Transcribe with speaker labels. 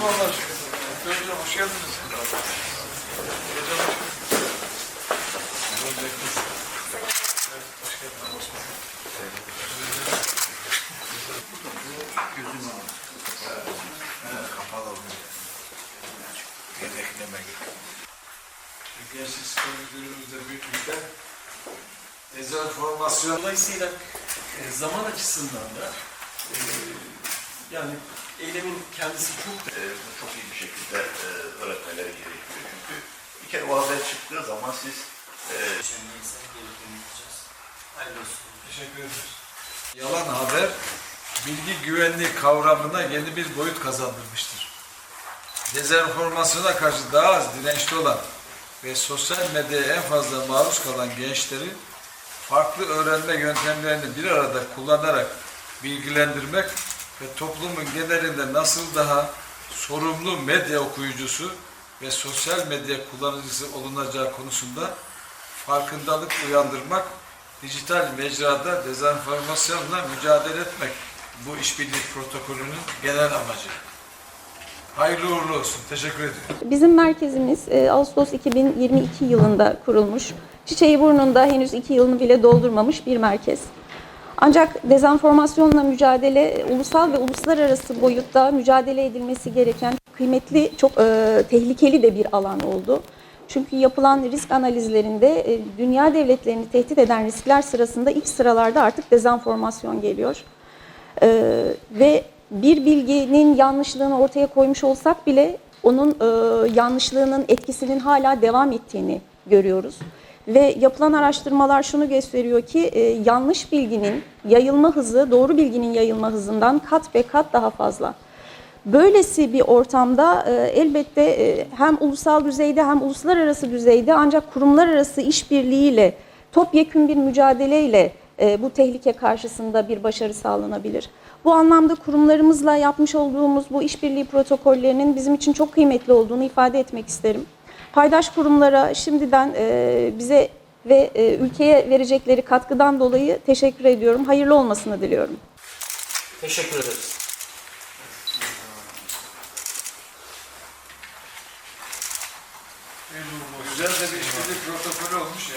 Speaker 1: buldum Allah aşkına. Hocam hoş geldiniz. Hocam hoş geldiniz. Hoş geldiniz. Gözüm Kapalı oluyor. Yedekleme gibi. Gençlik Spor Müdürlüğümüzde büyüklükte dezenformasyon
Speaker 2: Dolayısıyla e, zaman açısından da e, yani eylemin kendisi çok
Speaker 3: bunu çok iyi bir şekilde e, öğretmeleri gerekiyor. Çünkü bir kere o haber çıktığı zaman siz e,
Speaker 1: Teşekkür ederiz. Yalan haber bilgi güvenliği kavramına yeni bir boyut kazandırmıştır. Dezenformasyona karşı daha az dirençli olan ve sosyal medyaya en fazla maruz kalan gençleri farklı öğrenme yöntemlerini bir arada kullanarak bilgilendirmek ve toplumun genelinde nasıl daha sorumlu medya okuyucusu ve sosyal medya kullanıcısı olunacağı konusunda farkındalık uyandırmak, dijital mecrada dezenformasyonla mücadele etmek bu işbirliği protokolünün genel amacı. Hayırlı uğurlu olsun. Teşekkür ediyorum.
Speaker 4: Bizim merkezimiz e, Ağustos 2022 yılında kurulmuş. Çiçeği burnunda henüz 2 yılını bile doldurmamış bir merkez. Ancak dezenformasyonla mücadele e, ulusal ve uluslararası boyutta mücadele edilmesi gereken kıymetli, çok e, tehlikeli de bir alan oldu. Çünkü yapılan risk analizlerinde e, dünya devletlerini tehdit eden riskler sırasında ilk sıralarda artık dezenformasyon geliyor. Ee, ve bir bilginin yanlışlığını ortaya koymuş olsak bile onun e, yanlışlığının etkisinin hala devam ettiğini görüyoruz. Ve yapılan araştırmalar şunu gösteriyor ki e, yanlış bilginin yayılma hızı doğru bilginin yayılma hızından kat ve kat daha fazla. Böylesi bir ortamda e, elbette e, hem ulusal düzeyde hem uluslararası düzeyde ancak kurumlar arası işbirliğiyle topyekün bir mücadeleyle e, bu tehlike karşısında bir başarı sağlanabilir. Bu anlamda kurumlarımızla yapmış olduğumuz bu işbirliği protokollerinin bizim için çok kıymetli olduğunu ifade etmek isterim. Paydaş kurumlara şimdiden e, bize ve e, ülkeye verecekleri katkıdan dolayı teşekkür ediyorum. Hayırlı olmasını diliyorum.
Speaker 2: teşekkür ederiz.
Speaker 1: Güzel de bir işbirliği protokolü olmuş.